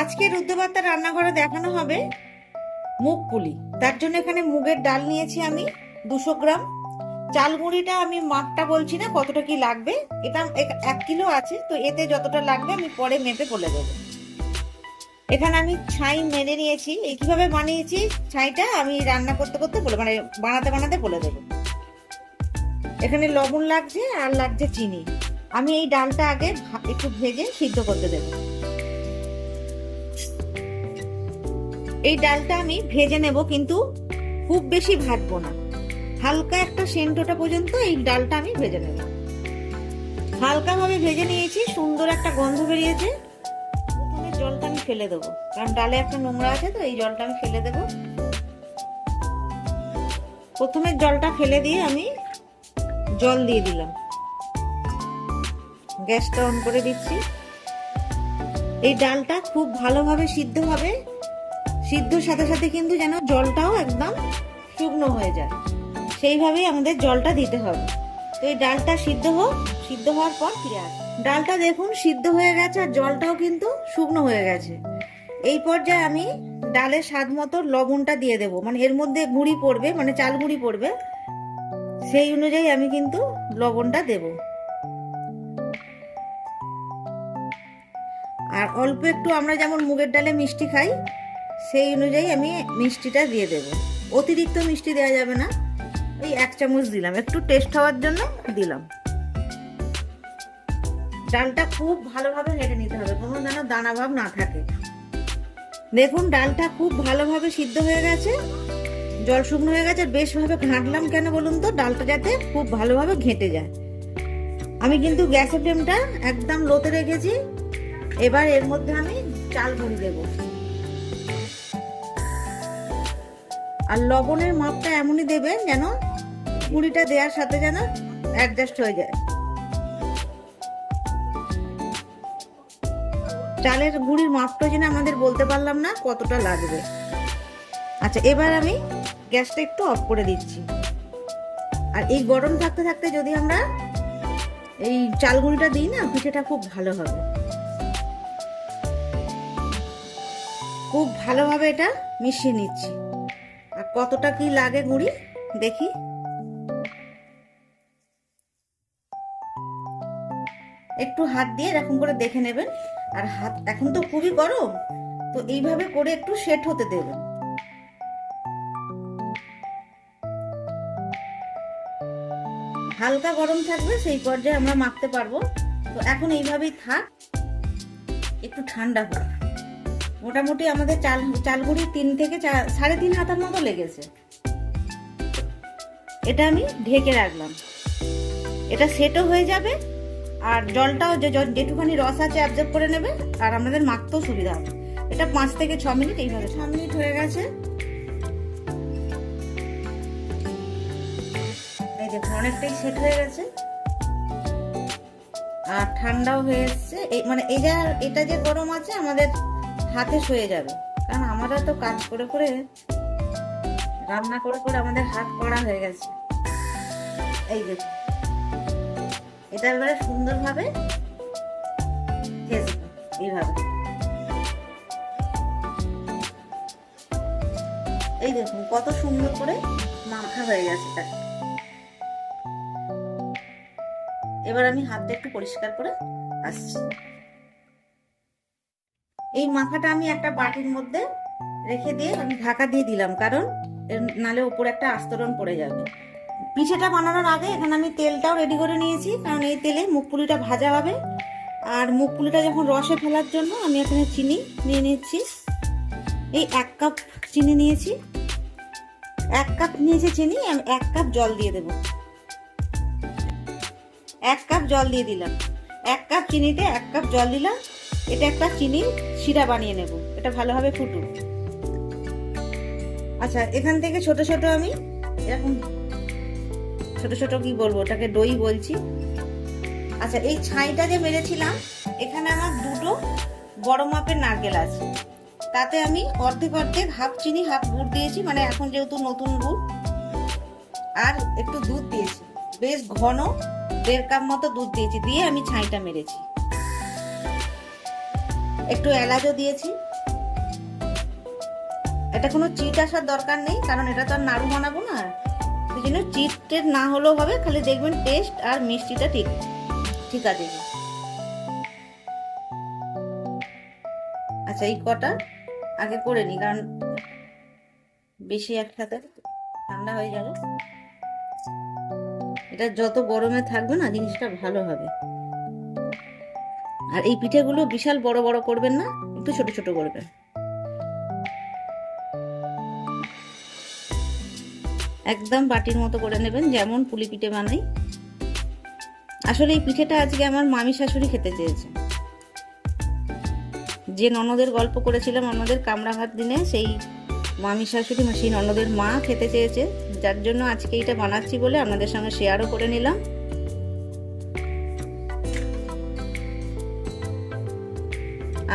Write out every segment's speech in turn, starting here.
আজকে রুদ্রবার্তা রান্নাঘরে দেখানো হবে মুগ পুলি। তার জন্য এখানে মুগের ডাল নিয়েছি আমি দুশো গ্রাম। চাল গুঁড়িটা আমি মাপটা বলছি না কতটা কি লাগবে। এটা এক কিলো আছে, তো এতে যতটা লাগবে আমি পরে মেপে বলে দেবো। এখানে আমি ছাই মেনে নিয়েছি। এই কীভাবে বানিয়েছি ছাইটা আমি রান্না করতে করতে বলে মানে বানাতে বানাতে বলে দেবো। এখানে লবণ লাগছে আর লাগছে চিনি। আমি এই ডালটা আগে একটু ভেজে সিদ্ধ করতে দেবো। এই ডালটা আমি ভেজে নেব, কিন্তু খুব বেশি ভাজবো না। হালকা একটা সেন্ট ওঠা পর্যন্ত এই ডালটা আমি ভেজে নেব। হালকা ভাবে ভেজে নিয়েছি, সুন্দর একটা গন্ধ বেরিয়েছে। প্রথমে জলটা আমি ফেলে দেবো, কারণ ডালে একটা নোংরা আছে, তো এই জলটা আমি ফেলে দেবো। প্রথমে জলটা ফেলে দিয়ে আমি জল দিয়ে দিলাম। গ্যাসটা অন করে দিচ্ছি। এই ডালটা খুব ভালোভাবে সিদ্ধ হবে। সিদ্ধর সাথে সাথে কিন্তু যেন জলটাও একদম শুকনো হয়ে যায়। সেইভাবেই আমাদের জলটা দিতে হবে। তো এই ডালটা সিদ্ধ হোক, সিদ্ধ হওয়ার পর ফিরে আস। ডালটা দেখুন সিদ্ধ হয়ে গেছে আর জলটাও কিন্তু শুকনো হয়ে গেছে। এই পর্যায়ে আমি ডালের স্বাদ মতো লবণটা দিয়ে দেবো। মানে এর মধ্যে গুঁড়ি পড়বে মানে চাল গুঁড়ি পড়বে। সেই অনুযায়ী আমি কিন্তু লবণটা দেব। আর অল্প একটু আমরা যেমন মুগের ডালে মিষ্টি খাই সেই অনুযায়ী আমি মিষ্টিটা দিয়ে দেব। অতিরিক্ত মিষ্টি দেওয়া যাবে না। ওই এক চামচ দিলাম। একটু টেস্ট হওয়ার জন্য দিলাম। ডালটা খুব ভালোভাবে হেঁটে নিতে হবে। কোনো যেন দানা ভাব না থাকে। দেখুন, ডালটা খুব ভালোভাবে সিদ্ধ হয়ে গেছে। জল শুকনো হয়ে গেছে। বেশভাবে ঘাঁটলাম কেন বলুন তো? ডালটা যাতে খুব ভালোভাবে ঘেঁটে যায়। আমি কিন্তু গ্যাসের ফ্লেমটা একদম লোতে রেখেছি। এবার এর মধ্যে আমি চাল গুঁড়ি দেবো। আর লবণের মাপটা এমনই দেবেন যেন গুঁড়িটা দেওয়ার সাথে যেন অ্যাডজাস্ট হয়ে যায়। চালের গুঁড়ির মাপটা যেন আমাদের বলতে পারলাম না কতটা লাগবে। আচ্ছা এবার আমি গ্যাসটা একটু অফ করে দিচ্ছি। আর এই গরম থাকতে থাকতে যদি আমরা এই চাল গুঁড়িটা দিই না, পিঠেটা খুব ভালো হবে। খুব ভালোভাবে এটা মিশিয়ে নিচ্ছি। কতটা কি লাগে গুঁড়ি? দেখি। একটু হাত দিয়ে এরকম করে দেখে নেবেন। আর হাত এখন তো খুবই গরম, তো এইভাবে করে একটু সেট হতে দেবেন। হালকা গরম থাকবে সেই পর্যায়ে আমরা মাখতে পারব। তো এখন এইভাবেই থাক, একটু ঠান্ডা হোক। মোটামুটি আমাদের চাল চালগুড়ি তিন থেকে সাড়ে তিন হাতার মতো লেগেছে। এটা আমি ঢেকে রাখলাম। এটা সেটও হয়ে যাবে আর জলটাও যে যেটুখানি রস আছে অ্যাবজর্ব করে নেবে আর আমাদের মাখতেও সুবিধা হবে। এটা পাঁচ থেকে ছ মিনিট এইভাবে ছ মিনিট হয়ে গেছে। এই দেখুন অনেকটাই সেট হয়ে গেছে। আর ঠান্ডাও হয়ে এসছে। মানে এই যা এটা যে গরম আছে আমাদের হাতে সয়ে যাবে। কারণ আমরা তো কাজ করে করে, রান্না করে করে আমাদের হাত কড়া হয়ে গেছে। এই দেখুন এটা এবারে সুন্দরভাবে এইভাবে। এই দেখুন, কত সুন্দর করে মাখা হয়ে গেছে এটা। এবার আমি হাতটা একটু পরিষ্কার করে আসছি। এই মাখাটা আমি একটা বাটির মধ্যে রেখে দিয়ে আমি ঢাকা দিয়ে দিলাম, কারণ নালে উপরে একটা আস্তরণ পড়ে যাবে। পিঠেটা বানানোর আগে এখানে আমি তেলটাও রেডি করে নিয়েছি, কারণ এই তেলে মুখপুলিটা ভাজা হবে। আর মুখপুলিটা যখন রসে ফেলার জন্য আমি এখানে চিনি নিয়ে নিচ্ছি। এই এক কাপ চিনি নিয়েছি। এক কাপ নিয়েছি চিনি, আমি এক কাপ জল দিয়ে দেবো। এক কাপ জল দিয়ে দিলাম। এক কাপ চিনিতে এক কাপ জল দিলাম। এটা একটা চিনি শিরা বানিয়ে নেব। এটা ভালোভাবে ফুটুক। আচ্ছা এখান থেকে ছোট ছোট আমি এরকম ছোট ছোট কি বলব, ওটাকে দই বলছি। আচ্ছা এই ছাইটা যে মেরেছিলাম, এখানে আমার দুটো বড় মাপের নারকেল আছে। তাতে আমি অর্ধেক অর্ধেক হাফ চিনি, হাফ গুড় দিয়েছি মানে এখন যেহেতু নতুন গুড়, আর একটু দুধ দিয়েছি। বেশ ঘন, দেড় কাপ মতো দুধ দিয়েছি, দিয়ে আমি ছাইটা মেরেছি। একটু এলাচও দিয়েছি। এটা কোনো চিট আসার দরকার নেই, কারণ এটা তো আর নাড়ু বানাবো না। সেই জন্য চিটের না হলেও হবে, খালি দেখবেন টেস্ট আর মিষ্টিটা ঠিক। ঠিক আছে। আচ্ছা এই কটা আগে করে নিই, কারণ বেশি একসাথে ঠান্ডা হয়ে যাবে। এটা যত গরমে থাকবে না, জিনিসটা ভালো হবে। আর এই পিঠেগুলো বিশাল বড় বড় করবেন না, একটু ছোট ছোট করবেন। একদম বাটির মতো করে নেবেন, যেমন পুলি পিঠে বানাই। আসলে এই পিঠেটা আজকে আমার মামি শাশুড়ি খেতে চেয়েছে। যে ননদের গল্প করেছিলাম আমাদের কামড়া ভাত দিনে, সেই মামি শাশুড়ি সেই ননদের মা খেতে চেয়েছে। যার জন্য আজকে এইটা বানাচ্ছি বলে আপনাদের সঙ্গে শেয়ারও করে নিলাম।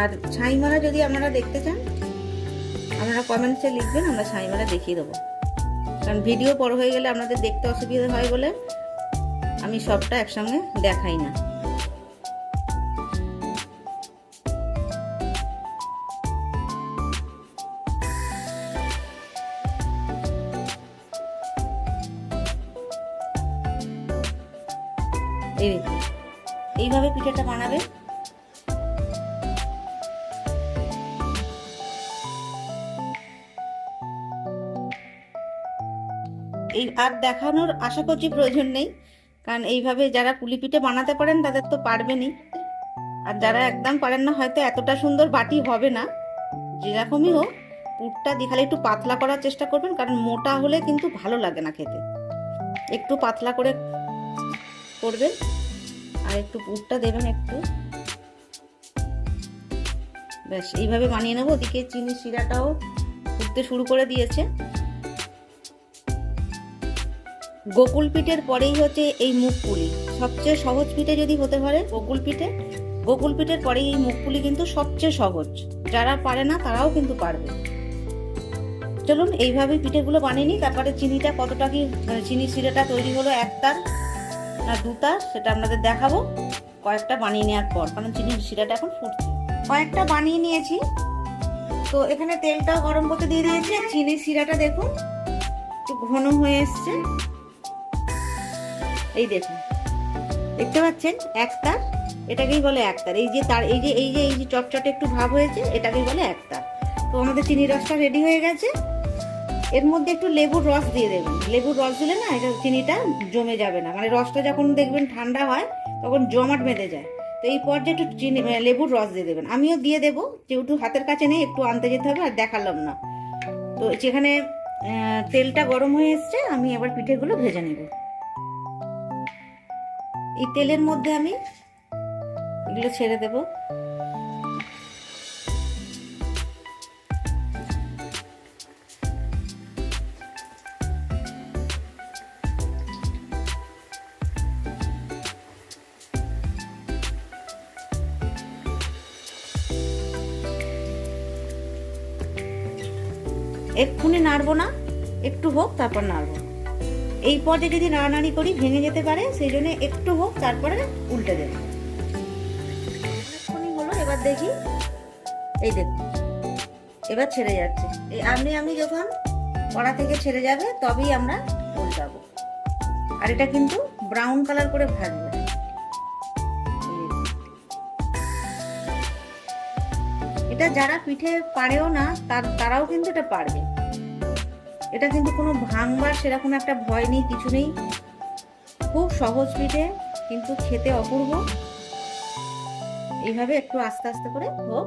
আর ছাইমারা যদি আপনারা দেখতে চান, আপনারা কমেন্টসে লিখবেন, আমরা ছাইমারা দেখিয়ে দেবো। কারণ ভিডিও বড় হয়ে গেলে আপনাদের দেখতে অসুবিধা হয় বলে আমি সবটা একসঙ্গে দেখাই না। এইভাবে পিঠাটা বানাবে এই আর দেখানোর আশা করছি প্রয়োজন নেই। কারণ এইভাবে যারা পুলি পিঠে বানাতে পারেন, তাদের তো পারবেনই। আর যারা একদম পারেন না, হয়তো এতটা সুন্দর বাটি হবে না। যেরকমই হোক, পুরটা দিয়ে খালি একটু পাতলা করার চেষ্টা করবেন, কারণ মোটা হলে কিন্তু ভালো লাগে না খেতে। একটু পাতলা করে করবেন, আর একটু পুরটা দেবেন একটু। ব্যাস, এইভাবে বানিয়ে নেব। ওদিকে চিনি, শিরাটাও ফুটতে শুরু করে দিয়েছে। গোকুল পিঠের পরেই হচ্ছে এই মুখ পুলি। সবচেয়ে সহজ পিঠে যদি হতে পারে গোকুল পিঠে, গোকুল পিঠের পরেই এই মুখ পুলি কিন্তু সবচেয়ে সহজ। যারা পারে না, তারাও কিন্তু পারবে। চলুন, এইভাবে পিঠেগুলো বানিয়ে নিই। তারপরে চিনিটা কতটা কি মানে চিনি শিরাটা তৈরি হলো একটার না দুতার সেটা আপনাদের দেখাবো। কয়েকটা বানিয়ে নেওয়ার পর, কারণ চিনির শিরাটা এখন ফুটছে। কয়েকটা বানিয়ে নিয়েছি। তো এখানে তেলটাও গরম করতে দিয়ে দিয়েছি। আর চিনির শিরাটা দেখুন, একটু ঘন হয়ে এসছে। এই দেখুন। দেখতে পাচ্ছেন? একতার। এটাকেই বলে একতার। এই যে তার এই যে এই যে এই যে চটচটে একটু ভাব হয়েছে, এটাকেই বলে একতার। তো আমাদের চিনি রসটা রেডি হয়ে গেছে। এর মধ্যে একটু লেবুর রস দিয়ে দেবেন। লেবুর রস দিলে না এটা চিনিটা জমে যাবে না। মানে রসটা যখন দেখবেন ঠান্ডা হয়, তখন জমাট বেঁধে যায়। তো এই পর্যায়ে একটু চিনি মানে লেবুর রস দিয়ে দেবেন। আমিও দিয়ে দেবো। যেহেতু হাতের কাছে নেই, একটু আনতে যেতে হবে আর দেখালাম না। তো যেখানে তেলটা গরম হয়ে এসছে। আমি এবার পিঠেগুলো ভেজে নেব। এই তেলের মধ্যে আমি এগুলো ছেড়ে দেব। এক্ষুনি নাড়বো না একটু হোক তারপর নাড়বো। এই পর্যায়ে যদি নাড়ানাড়ি করি, ভেঙে যেতে পারে, সেই জন্য একটু হোক, তারপরে উল্টে দেব। অনেকক্ষণই হলো, এবার দেখি। এই দেখুন, এবার ছেড়ে যাচ্ছে। এই আপনি আমি যখন কড়া থেকে ছেড়ে যাবে, তবেই আমরা উল্টাবো। আর এটা কিন্তু ব্রাউন কালার করে ভাজবে। এটা যারা পিঠে পারেও না, তার, তারাও কিন্তু এটা পারবে। এটা কিন্তু কোনো ভাঙবার সেরকম একটা ভয় নেই, কিছু নেই। খুব সহজ পিঠে, কিন্তু খেতে অপূর্ব। এইভাবে একটু আস্তে আস্তে করে হোক,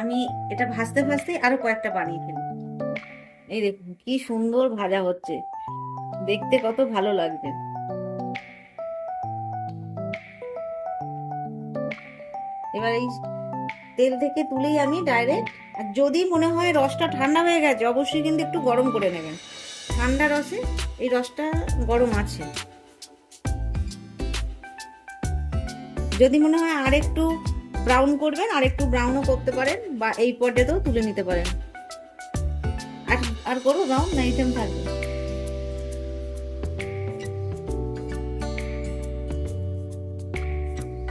আমি এটা ভাজতে ভাজতে আরও কয়েকটা বানিয়ে ফেলি। এই দেখুন, কি সুন্দর ভাজা হচ্ছে। দেখতে কত ভালো লাগবে এবার এই তেল থেকে তুলেই আমি ডাইরেক্ট আর যদি মনে হয় রসটা ঠান্ডা হয়ে গেছে, অবশ্যই কিন্তু একটু গরম করে নেবেন। ঠান্ডা রসে এই রসটা গরম আছে। যদি মনে হয় আর একটু ব্রাউন করবেন, আর একটু ব্রাউনও করতে পারেন, বা এই পর্যায়েও তুলে নিতে পারেন। আর আর করব ব্রাউন, না আইটেম থাকবে।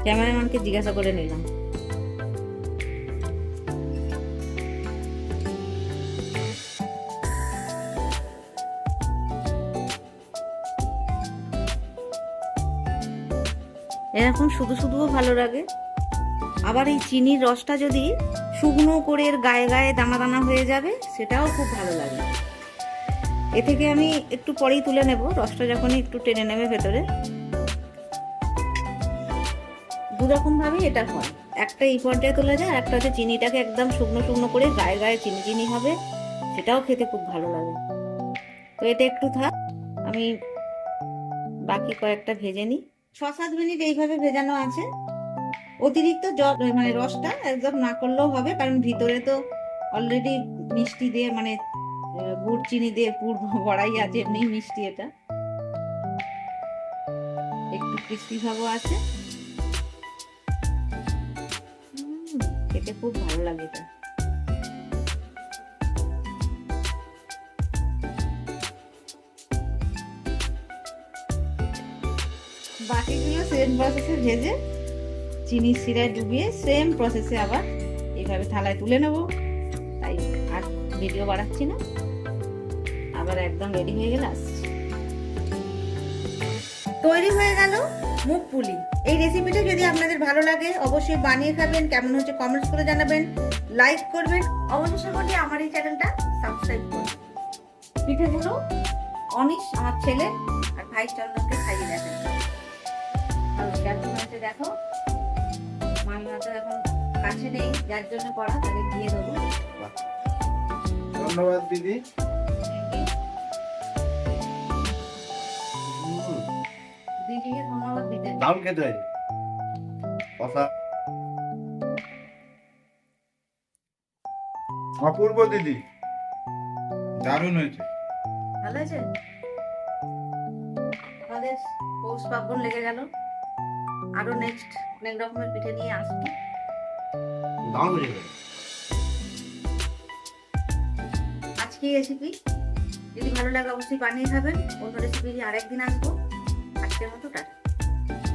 ক্যামেরাম্যানকে জিজ্ঞাসা করে নিলাম। এরকম শুধু শুধুও ভালো লাগে। আবার এই চিনির রসটা যদি শুকনো করে এর গায়ে গায়ে দানা দানা হয়ে যাবে, সেটাও খুব ভালো লাগে। এ থেকে আমি একটু পরেই তুলে নেব, রসটা যখনই একটু টেনে নেবে ভেতরে। দু রকম ভাবেই এটা হয়। একটা এই পর্যায়ে তোলা যায় একটা হচ্ছে চিনিটাকে একদম শুকনো শুকনো করে গায়ে গায়ে চিনি চিনি হবে, সেটাও খেতে খুব ভালো লাগে। তো এটা একটু থাক, আমি বাকি কয়েকটা ভেজে নিই। ছ সাত মিনিট এইভাবে ভেজানো আছে। অতিরিক্ত জল মানে রসটা একদম না করলেও হবে, কারণ ভিতরে তো অলরেডি মিষ্টি দিয়ে মানে গুড়, চিনি দিয়ে পুর বড়াই আছে, এমনি মিষ্টি এটা। একটু ক্রিস্পি ভাবও আছে। খেতে খুব ভালো লাগে এটা। বাকিগুলো সেম প্রসেসে ভেজে চিনি সিরায় ডুবিয়ে সেম প্রসেসে আবার এইভাবে থালায় তুলে নেব। তাই আর ভিডিও বাড়াচ্ছি না। আবার একদম রেডি হয়ে গেলে আসছি। তৈরি হয়ে গেল মুখ পুলি। এই রেসিপিটা যদি আপনাদের ভালো লাগে, অবশ্যই বানিয়ে খাবেন। কেমন হচ্ছে কমেন্টস করে জানাবেন। লাইক করবেন। অবশেষে বলি, আমার এই চ্যানেলটা সাবস্ক্রাইব করুন। পিঠেগুলো অনিশ, আমার ছেলে, আর ভাই চন্দনকে খাইয়ে দেখেন দেখো। মামিমা তো এখন কাছে নেই যার জন্য করা তাকে দিয়ে দেবো। ধন্যবাদ দিদি। দিদিকে ধন্যবাদ দিতে। দাম খেতে কথা। অপূর্ব দিদি। দারুণ হয়েছে। ভালো আছে আমাদের পৌষ পার্বণ লেগে গেল। আরও নেক্সট অনেক রকমের পিঠে নিয়ে আসব। আজকে রেসিপি যদি ভালো লাগে অবশ্যই বানিয়ে খাবেন। অন্য রেসিপি আরেকদিন আসব। আজকের মতো টাটা।